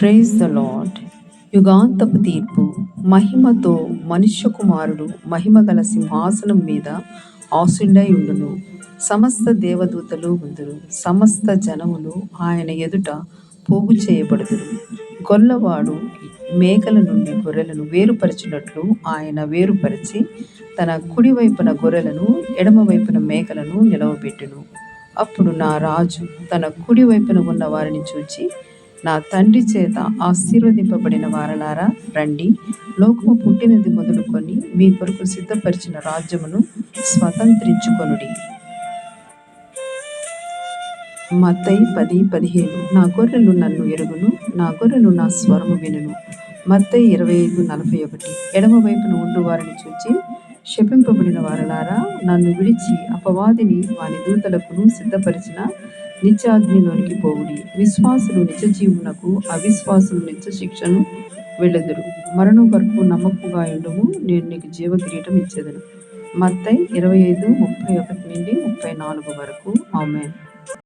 Praise the lord యుగాంతపు తీర్పు మహిమతో మనుష్య కుమారుడు మహిమ గల సింహాసనం మీద ఆసుండై ఉండును. సమస్త దేవదూతలు ఉందురు. సమస్త జనములు ఆయన ఎదుట పోగు చేయబడుదురు. గొల్లవాడు మేకల నుండి గొర్రెలను వేరుపరిచినట్లు ఆయన వేరుపరిచి తన కుడివైపున గొర్రెలను ఎడమవైపున మేకలను నిలవబెట్టును. అప్పుడు నా రాజు తన కుడివైపున ఉన్న వారిని చూచి నా తండ్రి చేత ఆశీర్వదింపబడిన వారలారా రండి. లోకము పుట్టినది మొదలుకొని మీ కొరకు సిద్ధపరిచిన రాజ్యమును స్వతంత్రించుకొనుడి. మత్తయి పది పదిహేను. నా గొర్రెలు నన్ను ఎరుగును నా గొర్రెలు నా స్వరము వినును. మత్తయి ఇరవై ఐదు నలభై ఒకటి. ఎడమ వైపున ఉండు వారిని చూచి శపింపబడిన వారలారా నన్ను విడిచి అపవాదిని వాని దూతలకును సిద్ధపరిచిన నిత్యాగ్నిలోనికి పోవుడి. విశ్వాసులు నిత్య జీవునకు అవిశ్వాసులు నిత్య శిక్షను వెళ్ళెదురు మరణం వరకు నమ్మకుగా ఉండవు నేను నీకు జీవ కిరీటం ఇచ్చేదను. మత్తై ఇరవై ఐదు ముప్పై ఒకటి నుండి ముప్పై నాలుగు వరకు. ఆమె